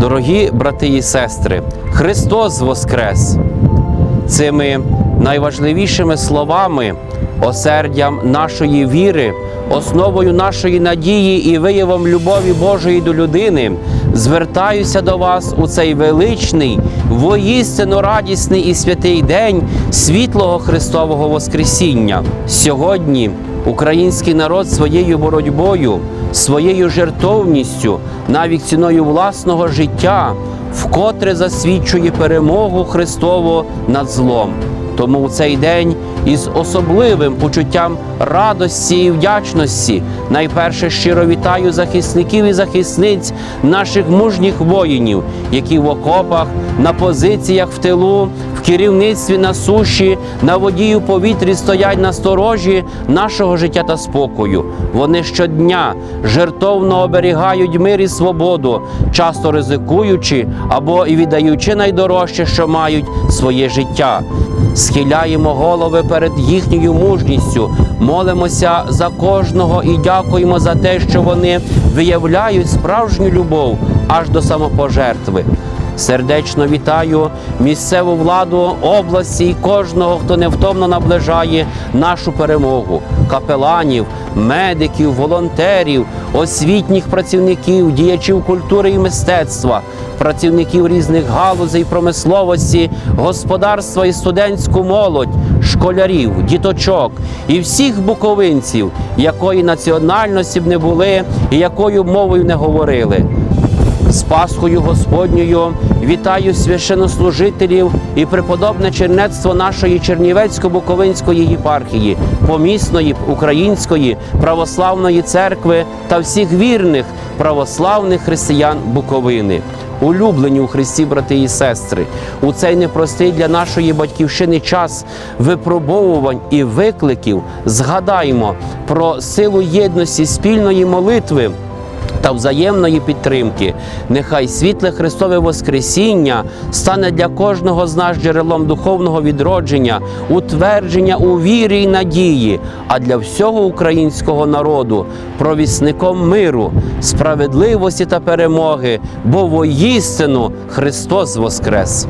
Дорогі брати і сестри, Христос Воскрес! Цими найважливішими словами, осердям нашої віри, основою нашої надії і виявом любові Божої до людини, звертаюся до вас у цей величний, воїстину радісний і святий день світлого Христового Воскресіння. Сьогодні український народ своєю боротьбою, своєю жертовністю, навіть ціною власного життя, вкотре засвідчує перемогу Христову над злом. Тому у цей день із особливим почуттям радості і вдячності найперше щиро вітаю захисників і захисниць наших мужніх воїнів, які в окопах, на позиціях в тилу, в керівництві на суші, на воді у повітрі стоять на сторожі нашого життя та спокою. Вони щодня жертовно оберігають мир і свободу, часто ризикуючи або і віддаючи найдорожче, що мають своє життя. Схиляємо голови перед їхньою мужністю, молимося за кожного і дякуємо за те, що вони виявляють справжню любов аж до самопожертви. Сердечно вітаю місцеву владу області і кожного, хто невтомно наближає нашу перемогу, капеланів, медиків, волонтерів, освітніх працівників, діячів культури і мистецтва, працівників різних галузей промисловості, господарства і студентську молодь, школярів, діточок і всіх буковинців, якої національності б не були і якою мовою не говорили. З Пасхою Господньою вітаю священнослужителів і преподобне чернецтво нашої Чернівецько-Буковинської єпархії, помісної Української православної церкви та всіх вірних православних християн Буковини. Улюблені у Христі, брати і сестри, у цей непростий для нашої батьківщини час випробовувань і викликів згадаймо про силу єдності спільної молитви та взаємної підтримки. Нехай світле Христове Воскресіння стане для кожного з нас джерелом духовного відродження, утвердження у вірі і надії, а для всього українського народу провісником миру, справедливості та перемоги, бо воїстину Христос Воскрес!